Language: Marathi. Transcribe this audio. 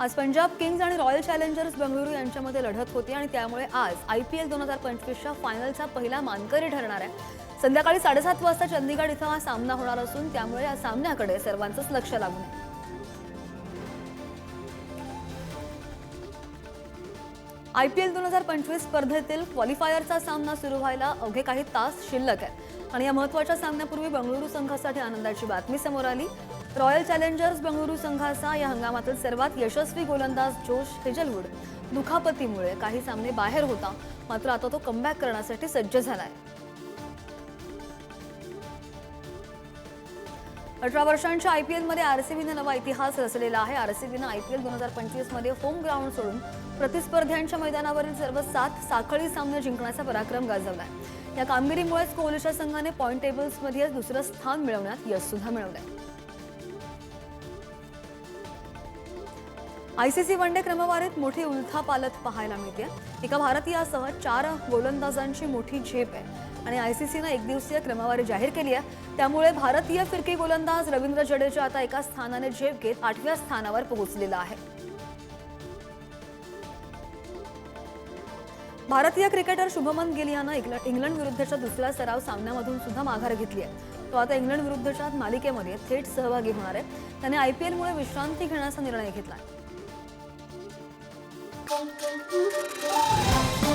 आज पंजाब किंग्ज आणि रॉयल चॅलेंजर्स बेंगळुरू यांच्यामध्ये लढत होती आणि त्यामुळे आज आय पी एल दोन हजार पंचवीसच्या फायनलचा पहिला मानकरी ठरणार आहे. संध्याकाळी साडेसात वाजता चंदीगड इथं हा सामना होणार असून त्यामुळे या सामन्याकडे सर्वांचंच लक्ष लागून आहे. आय पी एल दोन हजार पंचवीस स्पर्धेतील क्वालिफायरचा सामना सुरू व्हायला अवघे काही तास शिल्लक आहेत. आणि या महत्त्वाच्या सामन्यापूर्वी बंगळुरू संघासाठी आनंदाची बातमी समोर आली. रॉयल चॅलेंजर्स बंगळुरू संघाचा या हंगामातील सर्वात यशस्वी गोलंदाज जोश हेजलवूड दुखापतीमुळे काही सामने बाहेर होता. मात्र आता तो कमबॅक करण्यासाठी सज्ज झालाय. अठरा वर्षांच्या आय पी एलमध्ये आरसीबीनं नवा इतिहास रचलेला आहे. आरसीबीनं आय पी एल दोन हजार पंचवीसमध्ये होम ग्राउंड सोडून प्रतिस्पर्ध्यांच्या मैदानावरील सर्व सात साखळी सामने जिंकण्याचा पराक्रम गाजवलाय. या कामगिरीमुळेच कोहलीच्या संघाने पॉईंट टेबल्समध्ये दुसरं स्थान मिळवण्यात यश सुद्धा मिळवलंय. आयसीसी वनडे क्रमवारीत मोठी उलथापालत पाहायला मिळते. एका भारतीयासह चार गोलंदाजांची मोठी झेप आहे. आणि आयसीसीनं एकदिवसीय क्रमवारी जाहीर केली आहे. त्यामुळे भारतीय फिरकी गोलंदाज रवींद्र जडेजा आता एका स्थानाने झेप घेत आठव्या स्थानावर पोहोचलेला आहे. भारतीय क्रिकेटर शुभमन गिल यानं इंग्लंड विरुद्धच्या दुसऱ्या सराव सामन्यामधून सुद्धा माघार घेतली आहे. तो आता इंग्लंड विरुद्धच्या मालिकेमध्ये थेट सहभागी होणार आहे. त्याने आयपीएलमुळे विश्रांती घेण्याचा निर्णय घेतला Thank you.